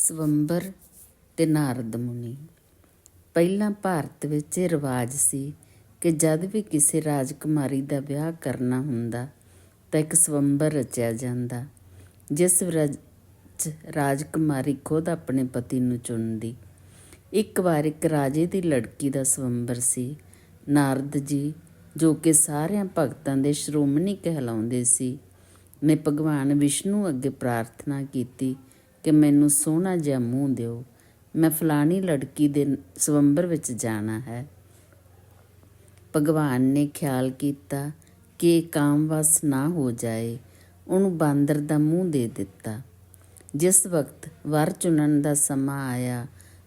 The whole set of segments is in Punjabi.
ਸਵੰਬਰ ਤੇ ਨਾਰਦ ਮੁਨੀ। ਪਹਿਲਾਂ ਭਾਰਤ ਵਿੱਚ ਇਹ ਰਿਵਾਜ ਸੀ ਕਿ ਜਦ ਵੀ ਕਿਸੇ ਰਾਜਕੁਮਾਰੀ ਦਾ ਵਿਆਹ ਕਰਨਾ ਹੁੰਦਾ ਤਾਂ ਇੱਕ ਸਵੰਬਰ ਰਚਿਆ ਜਾਂਦਾ, ਜਿਸ ਵਿੱਚ ਰਾਜਕੁਮਾਰੀ ਖੁਦ ਆਪਣੇ ਪਤੀ ਨੂੰ ਚੁਣਦੀ। ਇੱਕ ਵਾਰ ਇੱਕ ਰਾਜੇ ਦੀ ਲੜਕੀ ਦਾ ਸਵੰਬਰ ਸੀ। ਨਾਰਦ ਜੀ, ਜੋ ਕਿ ਸਾਰਿਆਂ ਭਗਤਾਂ ਦੇ ਸ਼੍ਰੋਮਣੀ ਕਹਿਲਾਉਂਦੇ ਸੀ, ਨੇ ਭਗਵਾਨ ਵਿਸ਼ਨੂੰ ਅੱਗੇ ਪ੍ਰਾਰਥਨਾ ਕੀਤੀ ਕਿ ਮੈਨੂੰ ਸੋਹਣਾ ਜਿਹਾ ਮੂੰਹ ਦਿਓ। ਮੈਂ ਫਲਾਣੀ ਲੜਕੀ ਦੇ ਸਵੰਬਰ ਵਿੱਚ ਜਾਣਾ ਹੈ। ਭਗਵਾਨ ਨੇ ਖਿਆਲ ਕੀਤਾ ਕਿ ਇਹ ਕਾਮਵਸ ਨਾ ਹੋ ਜਾਏ। ਉਹਨੂੰ ਬਾਂਦਰ ਦਾ ਮੂੰਹ ਦੇ ਦਿੱਤਾ। ਜਿਸ ਵਕਤ ਵਰ ਚੁਣਨ ਦਾ ਸਮਾਂ ਆਇਆ,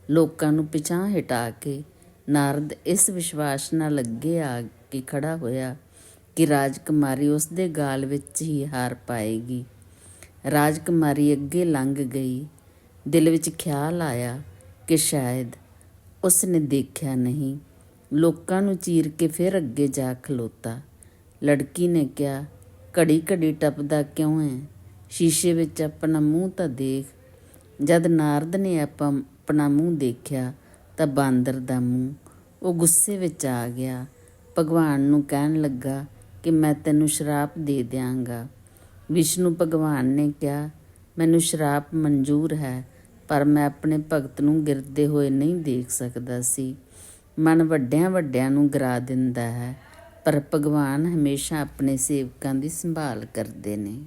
ਲੋਕਾਂ ਨੂੰ ਪਿਛਾਂ ਹਟਾ ਕੇ ਨਾਰਦ ਇਸ ਵਿਸ਼ਵਾਸ ਨਾਲ ਅੱਗੇ ਆ ਕੇ ਖੜਾ ਹੋਇਆ ਕਿ ਰਾਜਕੁਮਾਰੀ ਉਸ ਦੇ ਗਾਲ ਵਿੱਚ ਹੀ ਹਾਰ ਪਾਏਗੀ। ਰਾਜਕੁਮਾਰੀ ਅੱਗੇ ਲੰਘ ਗਈ। ਦਿਲ ਵਿੱਚ ਖਿਆਲ ਆਇਆ ਕਿ ਸ਼ਾਇਦ ਉਸ ਨੇ ਦੇਖਿਆ ਨਹੀਂ। ਲੋਕਾਂ ਨੂੰ ਚੀਰ ਕੇ ਫਿਰ ਅੱਗੇ ਜਾ ਖਲੋਤਾ। ਲੜਕੀ ਨੇ ਕਿਹਾ, ਘੜੀ ਘੜੀ ਟੱਪਦਾ ਕਿਉਂ ਹੈ ਸ਼ੀਸ਼ੇ ਵਿੱਚ ਆਪਣਾ ਮੂੰਹ ਤਾਂ ਦੇਖ। ਜਦ ਨਾਰਦ ਨੇ ਆਪਾਂ ਆਪਣਾ ਮੂੰਹ ਦੇਖਿਆ ਤਾਂ ਬਾਂਦਰ ਦਾ ਮੂੰਹ। ਉਹ ਗੁੱਸੇ ਵਿੱਚ ਆ ਗਿਆ। ਭਗਵਾਨ ਨੂੰ ਕਹਿਣ ਲੱਗਾ ਕਿ ਮੈਂ ਤੈਨੂੰ ਸ਼ਰਾਪ ਦੇ ਦਿਆਂਗਾ। ਵਿਸ਼ਨੂੰ ਭਗਵਾਨ ਨੇ ਕਿਹਾ, ਮੈਨੂੰ ਸ਼ਰਾਪ ਮਨਜ਼ੂਰ ਹੈ, ਪਰ ਮੈਂ ਆਪਣੇ ਭਗਤ ਨੂੰ ਗਿਰਦੇ ਹੋਏ ਨਹੀਂ ਦੇਖ ਸਕਦਾ ਸੀ। ਮਨ ਵੱਡਿਆਂ ਵੱਡਿਆਂ ਨੂੰ ਗਰਾ ਦਿੰਦਾ ਹੈ, ਪਰ ਭਗਵਾਨ ਹਮੇਸ਼ਾ ਆਪਣੇ ਸੇਵਕਾਂ ਦੀ ਸੰਭਾਲ ਕਰਦੇ ਨੇ।